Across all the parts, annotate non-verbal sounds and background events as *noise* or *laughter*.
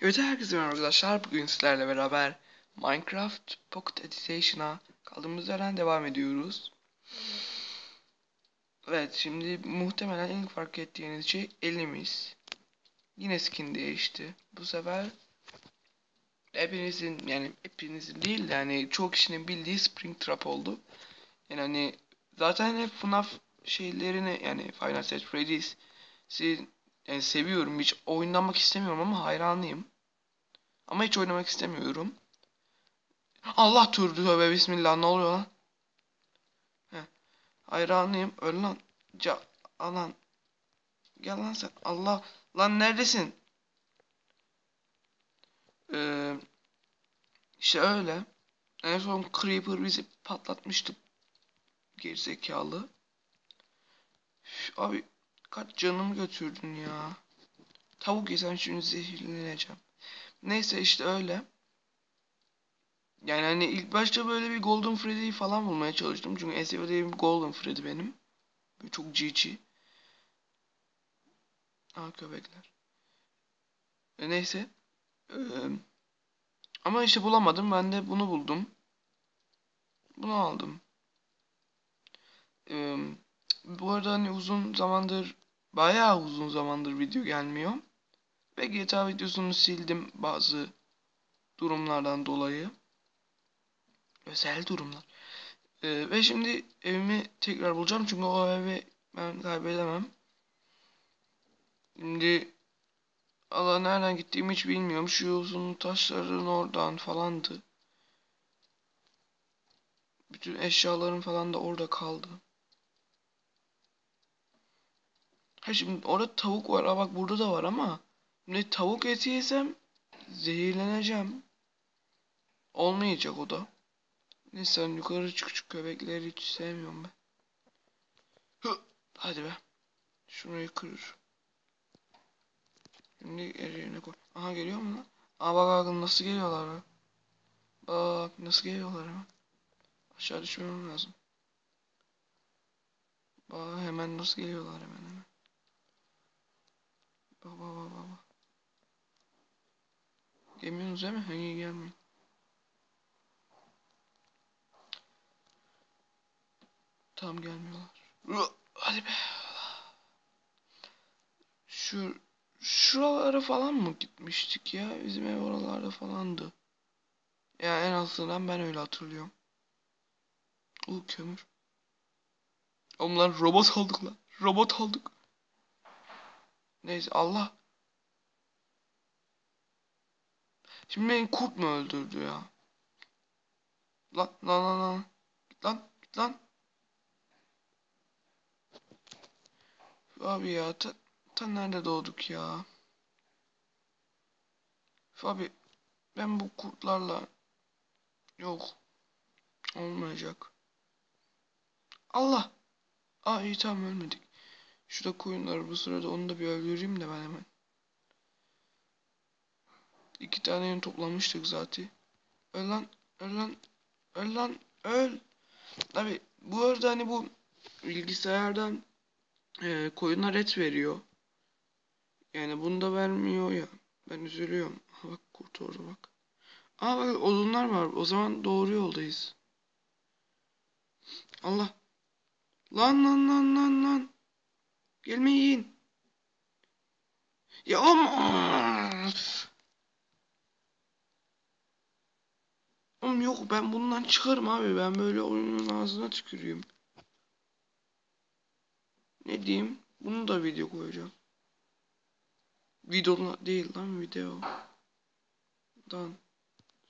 Evet herkese merhaba arkadaşlar. Bugün sizlerle beraber Minecraft Pocket Editation'a kaldığımız yerden devam ediyoruz. Evet şimdi muhtemelen ilk fark ettiğiniz şey elimiz. Yine skin değişti. Bu sefer hepinizin yani hepinizin değil de yani çoğu kişinin bildiği Springtrap oldu. Yani hani zaten hep FNAF şeylerini yani Final Fantasy Freddy's'i yani seviyorum. Hiç oynamak istemiyorum ama hayranıyım. Ama hiç oynamak istemiyorum. Allah türdü tövbe bismillah ne oluyor lan? Heh. Hayranıyım. Öl lan. Ca alan. Gel lan sen. Allah. Lan neredesin? Ee, işte öyle. En son Creeper bizi patlatmıştı. Gerizekalı. Üf, abi kaç canımı götürdün ya. Tavuk yesen şimdi zehirleneceğim. Neyse işte öyle. Yani hani ilk başta böyle bir Golden Freddy'yi falan bulmaya çalıştım. Çünkü en sevdiğim Golden Freddy benim. Böyle çok GG. Aa köpekler. E, neyse. Ee, ama işte bulamadım. Ben de bunu buldum. Bunu aldım. Ee, bu arada hani uzun zamandır bayağı uzun zamandır video gelmiyor. Ve GTA videosunu sildim bazı durumlardan dolayı. Özel durumlar. Ee, ve şimdi evimi tekrar bulacağım çünkü o evi ben kaybedemem. Şimdi Allah nereden gittiğimi hiç bilmiyorum. Şu uzun taşların oradan falandı. Bütün eşyalarım falan da orada kaldı. Ha şimdi orada tavuk var. Ha bak burada da var ama ne tavuk eti yesem zehirleneceğim. Olmayacak o da. Neyse yukarı çık küçük köpekleri hiç sevmiyorum ben. Hadi be. Şurayı kırır. Şimdi yerine koy. Aha geliyor mu lan? Aa bak bak nasıl geliyorlar be. Bak nasıl geliyorlar hemen. Aşağı düşmemem lazım. Bak hemen nasıl geliyorlar hemen hemen. Bak bak bak bak. Gelmiyorsunuz değil mi? Hangi gelmiyor? Tam gelmiyorlar. Hadi be. Şu şuralara falan mı gitmiştik ya? Bizim ev oralarda falandı. Ya en azından ben öyle hatırlıyorum. O kömür. Onlar robot aldık lan. Robot aldık. Neyse Allah. Şimdi beni kurt mu öldürdü ya? Lan lan lan lan. Git lan git lan. Abi ya ta, ta nerede doğduk ya? Abi ben bu kurtlarla yok olmayacak. Allah. Aa iyi tamam ölmedik. Şurada koyunlar bu sırada onu da bir öldüreyim de ben hemen. İki tane yün toplamıştık zaten. Öl lan, öl lan, öl lan, öl. Abi bu arada hani bu bilgisayardan e, koyunlar et veriyor. Yani bunu da vermiyor ya. Ben üzülüyorum. Bak kurt orada bak. Aa bak odunlar var. O zaman doğru yoldayız. Allah. Lan lan lan lan lan. Gelmeyin. Ya ama. Oğlum yok ben bundan çıkarım abi. Ben böyle oyunun ağzına tükürüyüm. Ne diyeyim? Bunu da video koyacağım. Video değil lan video. Dan.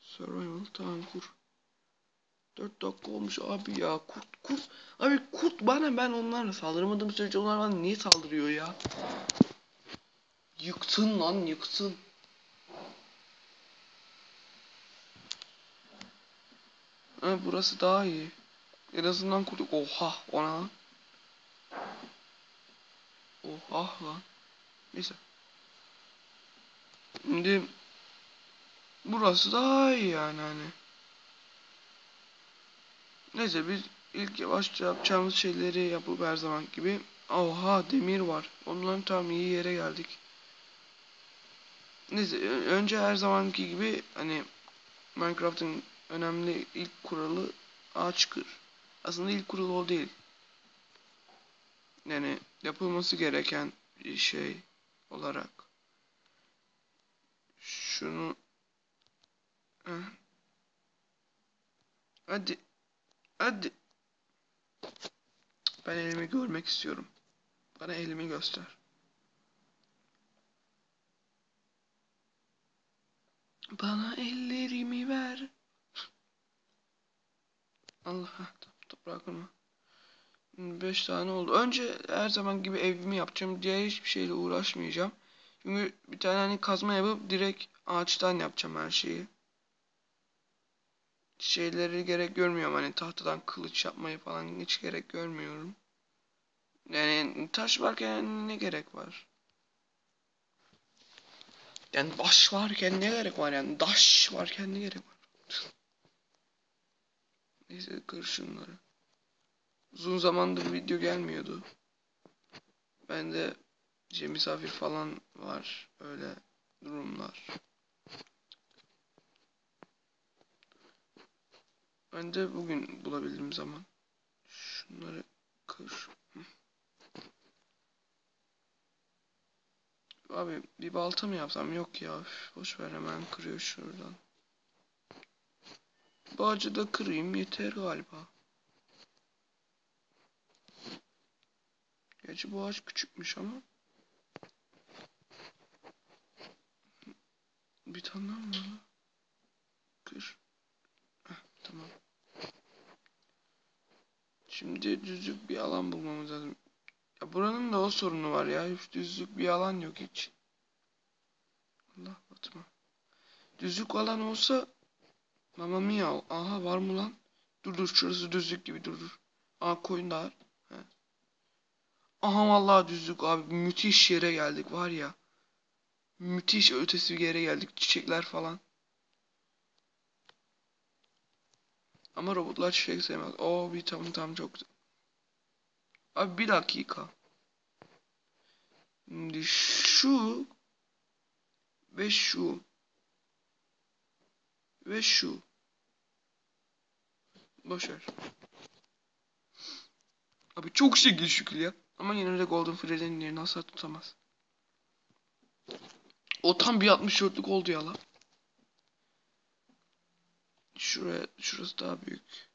Survival tamam kur. 4 dakika olmuş abi ya. Kurt kurt. Abi kurt bana ben onlarla saldırmadığım sürece onlar bana niye saldırıyor ya? Yıktın lan yıktın. Evet burası daha iyi. En azından kurduk. Oha ona. Oha lan. Neyse. Şimdi burası daha iyi yani hani. Neyse biz ilk yavaşça yapacağımız şeyleri yapıp her zaman gibi. Oha demir var. Onların tam iyi yere geldik. Neyse önce her zamanki gibi hani Minecraft'ın önemli ilk kuralı ağaç kır. Aslında ilk kuralı o değil. Yani yapılması gereken bir şey olarak şunu Heh. hadi hadi ben elimi görmek istiyorum. Bana elimi göster. Bana ellerimi ver. Allah toprağı kırma. 5 tane oldu. Önce her zaman gibi evimi yapacağım. Diğer hiçbir şeyle uğraşmayacağım. Çünkü bir tane hani kazma yapıp direkt ağaçtan yapacağım her şeyi. Şeyleri gerek görmüyorum hani tahtadan kılıç yapmayı falan hiç gerek görmüyorum. Yani taş varken ne gerek var? Yani baş varken ne gerek var yani? Daş varken ne gerek var? *laughs* Neyse kır. Uzun zamandır video gelmiyordu. Ben de işte misafir falan var. Öyle durumlar. Ben de bugün bulabildiğim zaman şunları kır. Abi bir balta mı yapsam? Yok ya. Boş ver hemen kırıyor şuradan. Bu ağacı da kırayım yeter galiba. Gerçi bu ağaç küçükmüş ama. Bir tane daha mı lan? Kır. Heh, tamam. Şimdi düzlük bir alan bulmamız lazım. Ya buranın da o sorunu var ya. Hiç düzlük bir alan yok hiç. Allah batma. Düzlük alan olsa Mamma mia. Aha var mı lan? Dur dur şurası düzlük gibi dur dur. Aa koyun da. Aha vallahi düzlük abi. Müthiş yere geldik var ya. Müthiş ötesi bir yere geldik. Çiçekler falan. Ama robotlar çiçek sevmez. Oo bir tamam tamam çok güzel. Abi bir dakika. Şimdi şu ve şu ve şu. Boşver. Abi çok şekil şükür ya. Ama yine de Golden Freddy'nin yerini asla tutamaz. O tam bir 64'lük oldu ya la. Şuraya, şurası daha büyük.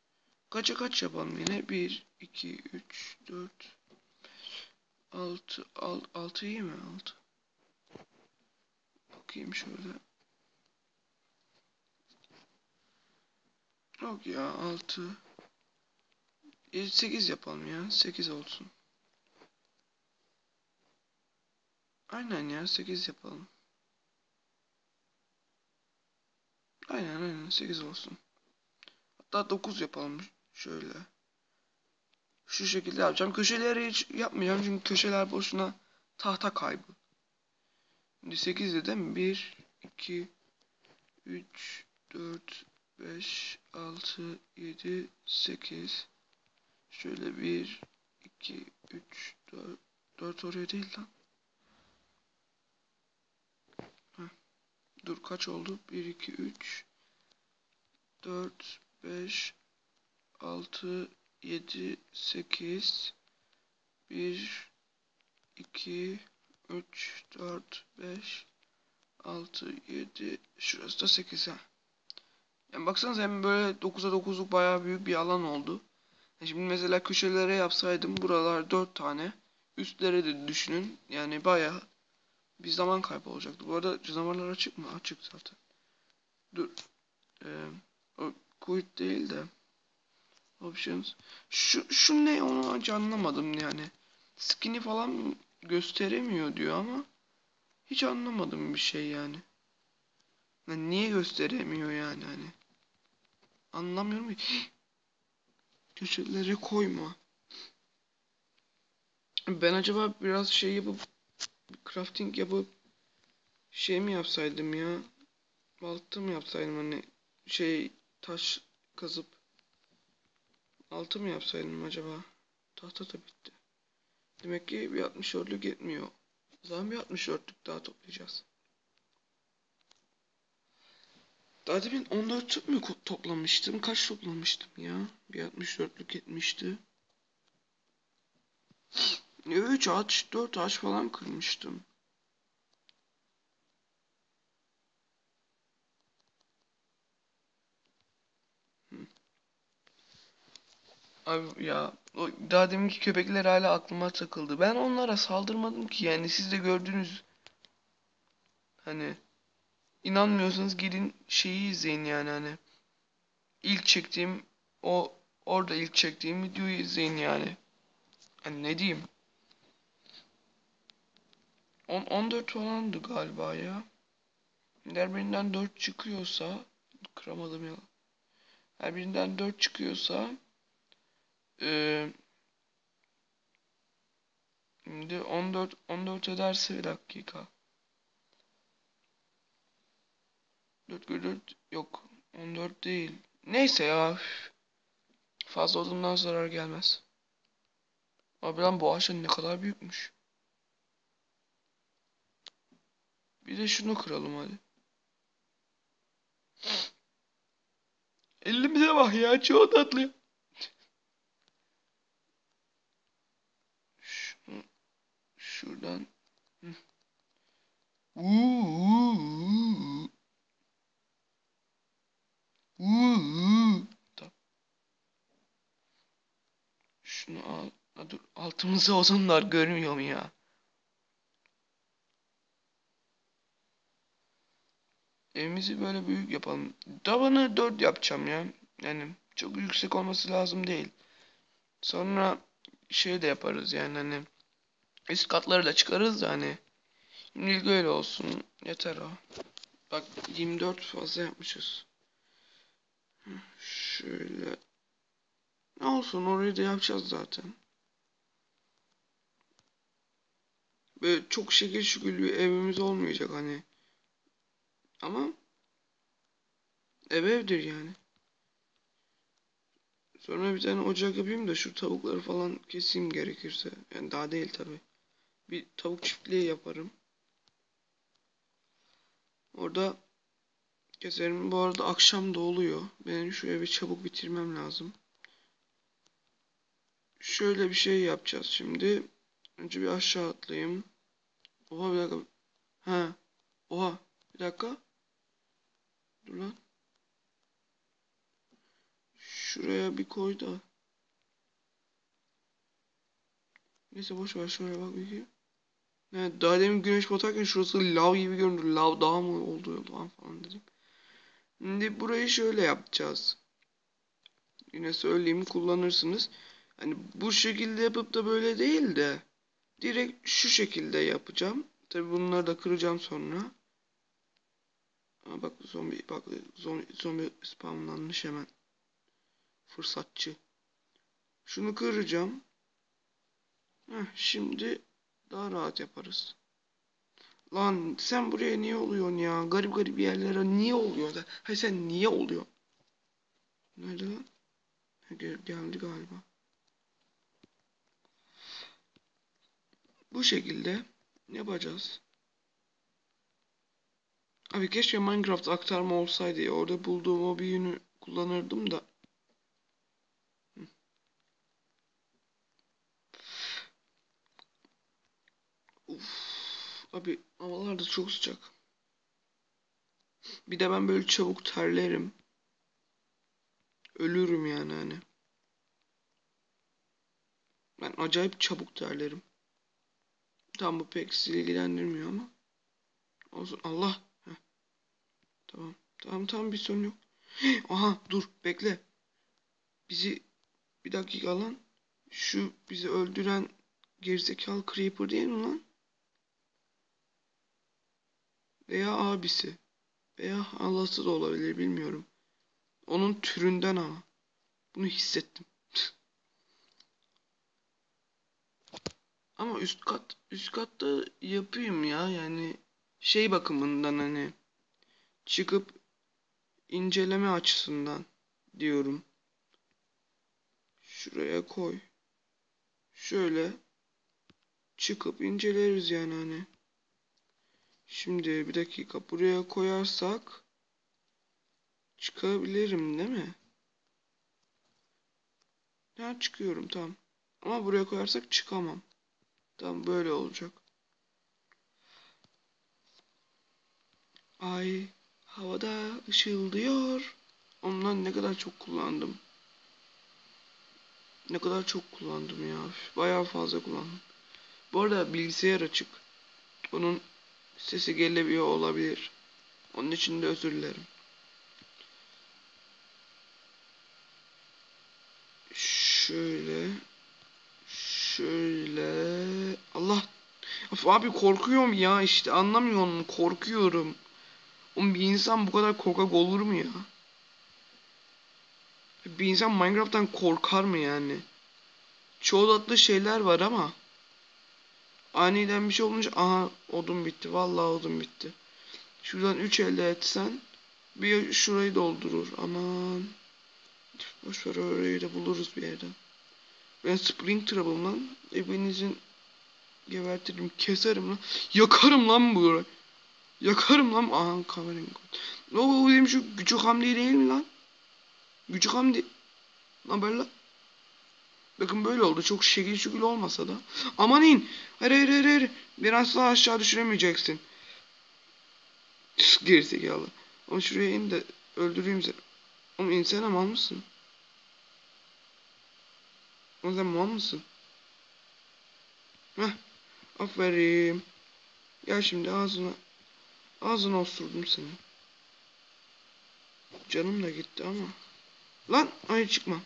Kaça kaç yapalım yine? 1, 2, 3, 4, 6, 6, 6 iyi mi? 6. Bakayım şöyle. Yok ya 6. 8 yapalım ya. 8 olsun. Aynen ya 8 yapalım. Aynen aynen 8 olsun. Hatta 9 yapalım şöyle. Şu şekilde yapacağım. Köşeleri hiç yapmayacağım çünkü köşeler boşuna tahta kaybı. Şimdi 8 de değil mi? 1, 2, 3, 4, 5, 6, 7, 8. Şöyle 1, 2, 3, 4, 4 oraya değil lan. Dur kaç oldu? 1, 2, 3, 4, 5, 6, 7, 8, 1, 2, 3, 4, 5, 6, 7, şurası da 8 ha. Yani baksanıza hem böyle 9'a 9'luk bayağı büyük bir alan oldu. Şimdi mesela köşelere yapsaydım buralar 4 tane. Üstlere de düşünün. Yani bayağı bir zaman kaybı olacaktı. Bu arada canavarlar açık mı? Açık zaten. Dur. Ee, o quit değil de options. Şu, şu ne onu hiç anlamadım yani. Skin'i falan gösteremiyor diyor ama hiç anlamadım bir şey yani. yani niye gösteremiyor yani hani. Anlamıyorum ki. *gasps* Köşelere koyma. Ben acaba biraz şey yapıp crafting yapıp şey mi yapsaydım ya? Balta mı yapsaydım hani şey taş kazıp Altı mı yapsaydım acaba? Tahta da bitti. Demek ki bir 64'lük yetmiyor. O zaman bir 64'lük daha toplayacağız. Daha demin 14 mü toplamıştım? Kaç toplamıştım ya? Bir 64'lük yetmişti. 3 ağaç, 4 ağaç falan kırmıştım. Abi ya o daha deminki köpekler hala aklıma takıldı. Ben onlara saldırmadım ki yani siz de gördünüz. Hani inanmıyorsanız gidin şeyi izleyin yani hani. İlk çektiğim o orada ilk çektiğim videoyu izleyin yani. Hani ne diyeyim? 10 14 falandı galiba ya. Her birinden 4 çıkıyorsa kıramadım ya. Her birinden 4 çıkıyorsa eee şimdi 14 14 ederse bir dakika. 4 kere 4 yok. 14 değil. Neyse ya. Fazla odundan zarar gelmez. Abi lan bu ağaç ne kadar büyükmüş. Bir de şunu kıralım hadi. Elimize bak ya çok tatlı. Şuradan. Uuu. Uuu. Tamam. Şunu al. Ha, dur altımıza ozanlar görmüyor mu ya? Evimizi böyle büyük yapalım. Tavanı 4 yapacağım ya. Yani çok yüksek olması lazım değil. Sonra şey de yaparız yani hani üst katları da çıkarız da hani şimdilik öyle olsun. Yeter o. Bak 24 fazla yapmışız. Şöyle. Ne olsun orayı da yapacağız zaten. Böyle çok şekil şükür bir evimiz olmayacak hani. Ama ev evdir yani. Sonra bir tane ocak yapayım da şu tavukları falan keseyim gerekirse. Yani daha değil tabi. Bir tavuk çiftliği yaparım. Orada keserim. Bu arada akşam da oluyor. Benim şu evi çabuk bitirmem lazım. Şöyle bir şey yapacağız şimdi. Önce bir aşağı atlayayım. Oha bir dakika. Ha. Oha. Bir dakika. Dur lan. Şuraya bir koy da. Neyse boş ver şuraya bak bir. Evet, daha demin güneş batarken şurası lav gibi göründü. Lav dağ mı oldu lan falan dedim. Şimdi burayı şöyle yapacağız. Yine söyleyeyim kullanırsınız. Hani bu şekilde yapıp da böyle değil de direkt şu şekilde yapacağım. Tabi bunları da kıracağım sonra. Aa, bak zombi bak zombi, zombi spamlanmış hemen. Fırsatçı. Şunu kıracağım. Heh, şimdi daha rahat yaparız. Lan sen buraya niye oluyorsun ya? Garip garip yerlere niye oluyor? Hay sen niye oluyor? Nerede lan? Gel- geldi galiba. Bu şekilde yapacağız. Abi keşke Minecraft aktarma olsaydı ya. Orada bulduğum o büyünü kullanırdım da. Abi havalar da çok sıcak. Bir de ben böyle çabuk terlerim. Ölürüm yani hani. Ben acayip çabuk terlerim. Tam bu pek sizi ilgilendirmiyor ama. Olsun. Allah. Heh. Tamam. Tamam tamam bir sorun yok. *gasps* Aha dur bekle. Bizi bir dakika lan. Şu bizi öldüren gerizekalı Creeper değil mi lan? Veya abisi. Veya halası da olabilir bilmiyorum. Onun türünden ama. Bunu hissettim. Ama üst kat üst katta yapayım ya yani şey bakımından hani çıkıp inceleme açısından diyorum. Şuraya koy. Şöyle çıkıp inceleriz yani hani. Şimdi bir dakika buraya koyarsak Çıkabilirim değil mi? Ha çıkıyorum tamam. Ama buraya koyarsak çıkamam. Tamam böyle olacak. Ay havada ışıldıyor. Ondan ne kadar çok kullandım. Ne kadar çok kullandım ya. Bayağı fazla kullandım. Bu arada bilgisayar açık. Onun sesi gelebiliyor olabilir. Onun için de özür dilerim. Şöyle. Şöyle. Allah. Of abi korkuyorum ya işte anlamıyor musun? Korkuyorum. Oğlum bir insan bu kadar korkak olur mu ya? Bir insan Minecraft'tan korkar mı yani? Çoğu tatlı şeyler var ama aniden bir şey olunca aha odun bitti. Vallahi odun bitti. Şuradan 3 elde etsen bir şurayı doldurur. Aman. Boş ver orayı da buluruz bir yerden. Ben Spring Trouble'ım lan. Hepinizin gebertirim, keserim lan. Yakarım lan burayı. Yakarım lan. Aha covering. Ne o benim şu küçük hamdi değil mi lan? Küçük hamdi. Ne haber lan? Bakın böyle oldu. Çok şekil şükül olmasa da. Aman in. Hayır hayır hayır. hayır. Beni asla aşağı düşüremeyeceksin. Gerizekalı. Ama şuraya in de öldüreyim seni. Oğlum insene mal mısın? Oğlum sen mal mısın? Heh. Aferin. Gel şimdi ağzına. Ağzına osurdum seni. Canım da gitti ama. Lan ay çıkma.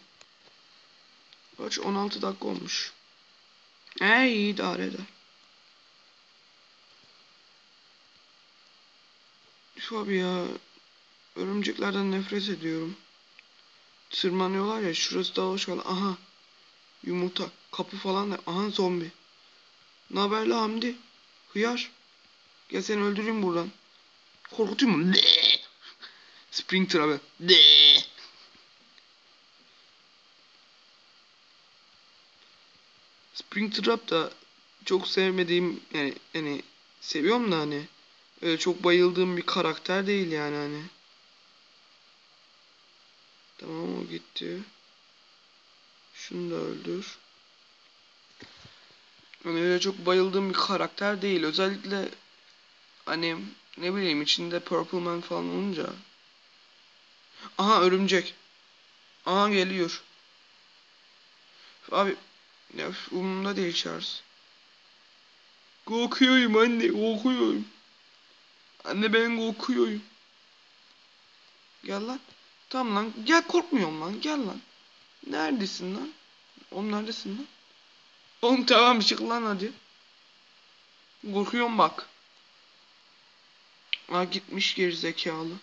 Kaç 16 dakika olmuş. Ee iyi idare eder. Üf abi ya. Örümceklerden nefret ediyorum. Tırmanıyorlar ya şurası daha hoş kaldı. Aha. Yumurta. Kapı falan da. Aha zombi. Ne haber la Hamdi? Hıyar. Gel seni öldüreyim buradan. Korkutayım mı? *laughs* Spring abi. Spring Trap da çok sevmediğim yani yani seviyorum da hani öyle çok bayıldığım bir karakter değil yani hani. Tamam o gitti. Şunu da öldür. Hani öyle çok bayıldığım bir karakter değil. Özellikle hani ne bileyim içinde Purple Man falan olunca. Aha örümcek. Aha geliyor. Abi ya umurumda değil Charles. Korkuyorum anne korkuyorum. Anne ben korkuyorum. Gel lan. Tamam lan. Gel korkmuyorum lan. Gel lan. Neredesin lan? Oğlum neredesin lan? Oğlum tamam çık lan hadi. Korkuyorum bak. Aa gitmiş geri zekalı.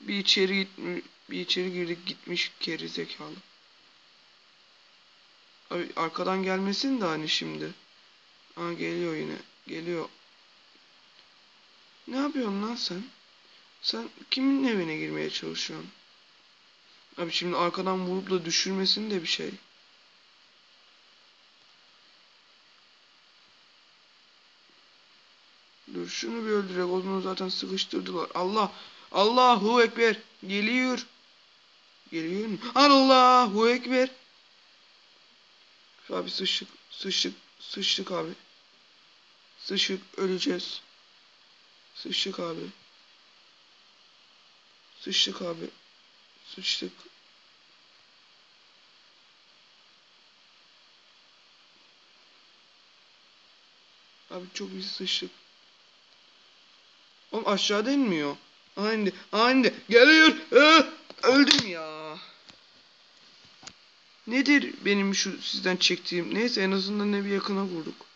Bir içeri gitmiş, bir içeri girdik gitmiş geri zekalı. Abi arkadan gelmesin de hani şimdi. Aa geliyor yine. Geliyor. Ne yapıyorsun lan sen? Sen kimin evine girmeye çalışıyorsun? Abi şimdi arkadan vurup da düşürmesin de bir şey. Dur şunu bir öldürek. Onu zaten sıkıştırdılar. Allah. Allahu Ekber. Geliyor. Geliyor mu? Allahu Ekber. Abi sıçtık. Sıçtık. Sıçtık abi. Sıçtık. Öleceğiz. Sıçtık abi. Sıçtık abi. Sıçtık. Abi çok iyi sıçtık. Oğlum aşağıda inmiyor. Aha indi. Geliyor. Ee, öldüm ya. Nedir benim şu sizden çektiğim? Neyse en azından evi yakına vurduk.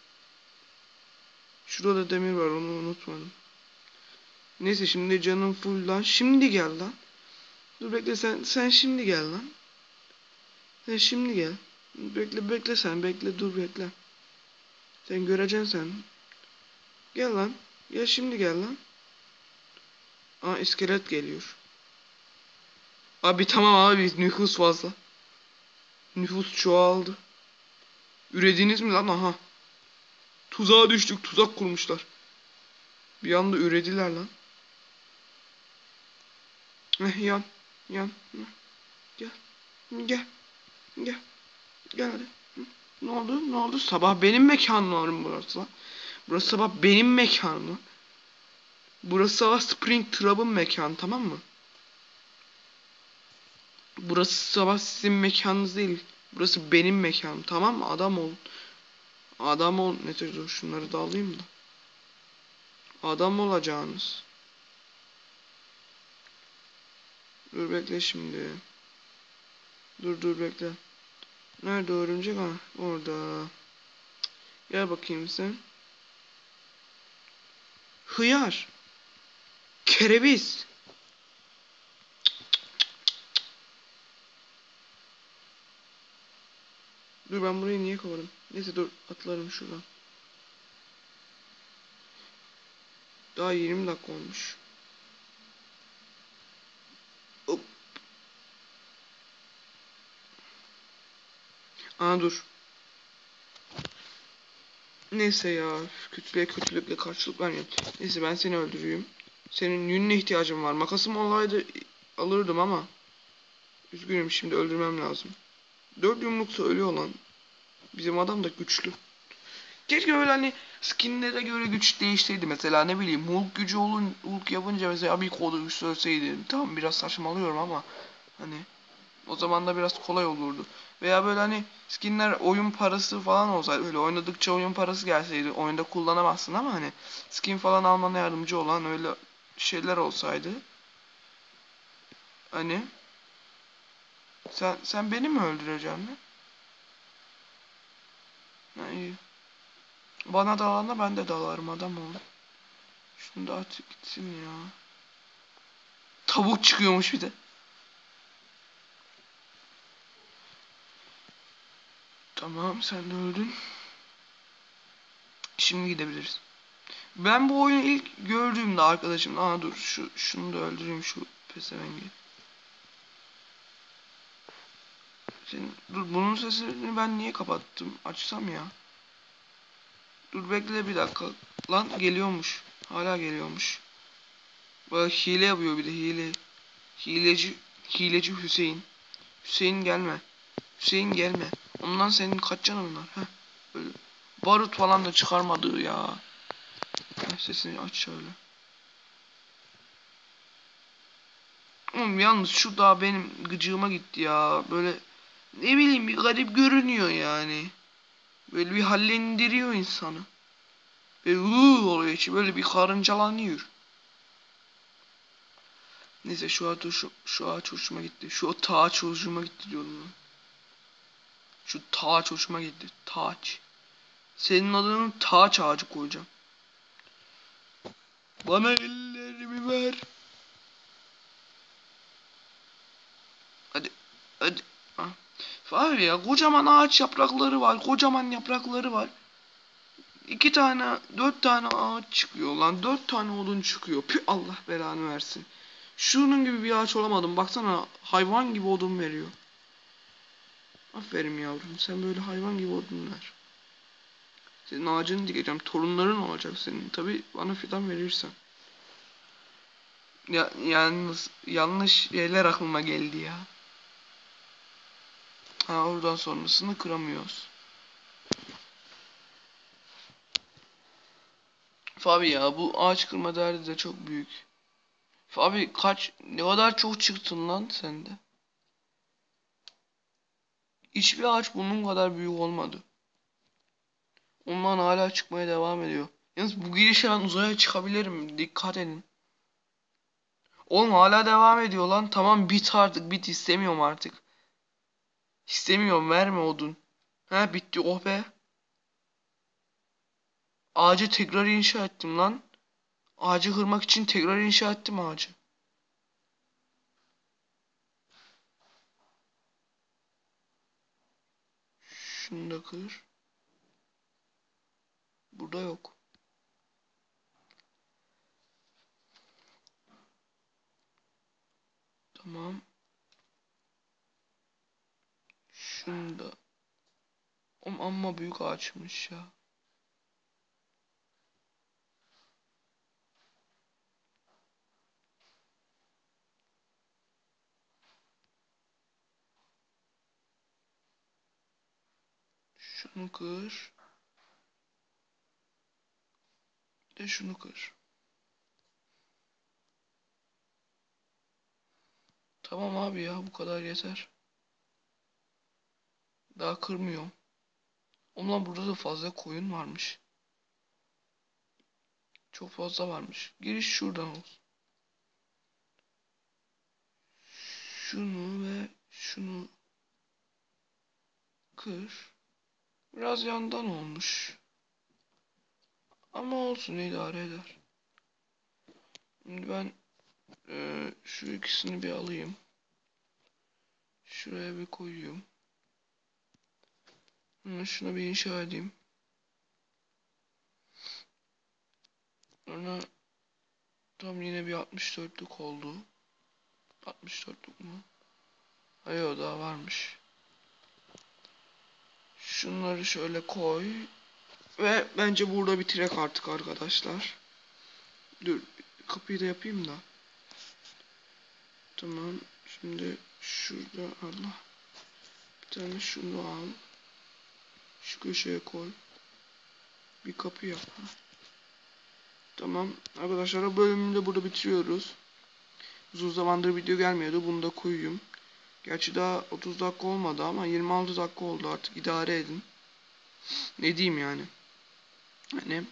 Şurada demir var onu unutmadım. Neyse şimdi canım full lan. Şimdi gel lan. Dur bekle sen sen şimdi gel lan. Sen şimdi gel. Bekle bekle sen bekle dur bekle. Sen göreceksin sen. Gel lan. Ya şimdi gel lan. Aa iskelet geliyor. Abi tamam abi nüfus fazla. Nüfus çoğaldı. Ürediniz mi lan aha. Tuzağa düştük tuzak kurmuşlar. Bir anda ürediler lan. Eh yan. Gel. Gel. Gel. Gel. Gel hadi. Ne oldu? Ne oldu? Sabah benim mekanım burası. Burası sabah benim mekanım. Burası sabah Spring Trap'ın mekanı tamam mı? Burası sabah sizin mekanınız değil. Burası benim mekanım tamam mı? Adam ol. Adam ol. Ne dur şunları da alayım da. Adam olacağınız. Dur bekle şimdi. Dur dur bekle. Nerede örümcek? Ha orada. Gel bakayım sen. Hıyar. Kereviz. Dur ben burayı niye kovadım? Neyse dur atlarım şuradan. Daha 20 dakika olmuş. Hop. Aa dur. Neyse ya. Kötülüğe kötülükle karşılık vermiyorum. Neyse ben seni öldüreyim. Senin yününe ihtiyacım var. Makasım olaydı alırdım ama. Üzgünüm şimdi öldürmem lazım. Dört yumruksa ölüyor lan. Bizim adam da güçlü. Keşke öyle hani skinlere göre güç değişseydi mesela ne bileyim Hulk gücü olun Hulk yapınca mesela bir kolu güçlü ölseydi. Tamam biraz saçmalıyorum ama hani o zaman da biraz kolay olurdu. Veya böyle hani skinler oyun parası falan olsaydı öyle oynadıkça oyun parası gelseydi oyunda kullanamazsın ama hani skin falan almana yardımcı olan öyle şeyler olsaydı hani sen sen beni mi öldüreceksin lan? Ha, iyi. Bana dalana ben de dalarım adam ol. Şunu da at gitsin ya. Tavuk çıkıyormuş bir de. Tamam sen de öldün. Şimdi gidebiliriz. Ben bu oyunu ilk gördüğümde arkadaşım, aa dur şu şunu da öldüreyim şu pesevengi. Senin, dur bunun sesini ben niye kapattım? Açsam ya. Dur bekle bir dakika. Lan geliyormuş. Hala geliyormuş. Bak hile yapıyor bir de hile. Hileci hileci Hüseyin. Hüseyin gelme. Hüseyin gelme. Ondan senin kaç canın var? Heh. Böyle barut falan da çıkarmadığı ya. Heh, sesini aç şöyle. Oğlum yalnız şu da benim gıcığıma gitti ya. Böyle ne bileyim bir garip görünüyor yani. Böyle bir hallendiriyor insanı. Böyle ıı oluyor içi böyle bir karıncalanıyor. Neyse şu ağaç, şu, şu ağaç hoşuma gitti. Şu taç hoşuma gitti diyorum lan. Şu taç hoşuma gitti. Taç. Senin adını taç ağacı koyacağım. Bana ellerimi ver. Hadi. Hadi. Ha. Var ya kocaman ağaç yaprakları var. Kocaman yaprakları var. İki tane, dört tane ağaç çıkıyor lan. Dört tane odun çıkıyor. Pü Allah belanı versin. Şunun gibi bir ağaç olamadım. Baksana hayvan gibi odun veriyor. Aferin yavrum. Sen böyle hayvan gibi odun ver. Senin ağacını dikeceğim. Torunların olacak senin. Tabi bana fidan verirsen. Ya, yalnız yanlış şeyler aklıma geldi ya. Ha oradan sonrasını kıramıyoruz. Fabi ya bu ağaç kırma derdi de çok büyük. Fabi kaç ne kadar çok çıktın lan sende. Hiçbir ağaç bunun kadar büyük olmadı. Ondan hala çıkmaya devam ediyor. Yalnız bu girişe ben uzaya çıkabilirim. Dikkat edin. Oğlum hala devam ediyor lan. Tamam bit artık bit istemiyorum artık. İstemiyorum verme odun. Ha bitti oh be. Ağacı tekrar inşa ettim lan. Ağacı kırmak için tekrar inşa ettim ağacı. Şunu da kır. Burada yok. Tamam. şunu da. Oğlum amma büyük ağaçmış ya. Şunu kır. De şunu kır. Tamam abi ya bu kadar yeter. Daha kırmıyorum. Ulan burada da fazla koyun varmış. Çok fazla varmış. Giriş şuradan olsun. Şunu ve şunu kır. Biraz yandan olmuş. Ama olsun idare eder. Şimdi ben eee, şu ikisini bir alayım. Şuraya bir koyuyorum. Şunu bir inşa edeyim. Sonra tam yine bir 64'lük oldu. 64'lük mu? Hayır daha varmış. Şunları şöyle koy. Ve bence burada bitirek artık arkadaşlar. Dur kapıyı da yapayım da. Tamam. Şimdi şurada Allah. Bir tane şunu al. Şu köşeye koy. Bir kapı yap. Tamam. Arkadaşlar bu bölümü de burada bitiriyoruz. Uzun zamandır video gelmiyordu. Bunu da koyayım. Gerçi daha 30 dakika olmadı ama 26 dakika oldu artık idare edin. Ne diyeyim yani. Hani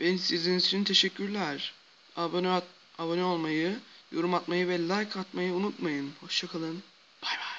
beni sizin için teşekkürler. Abone at, abone olmayı, yorum atmayı ve like atmayı unutmayın. Hoşçakalın. Bay bay.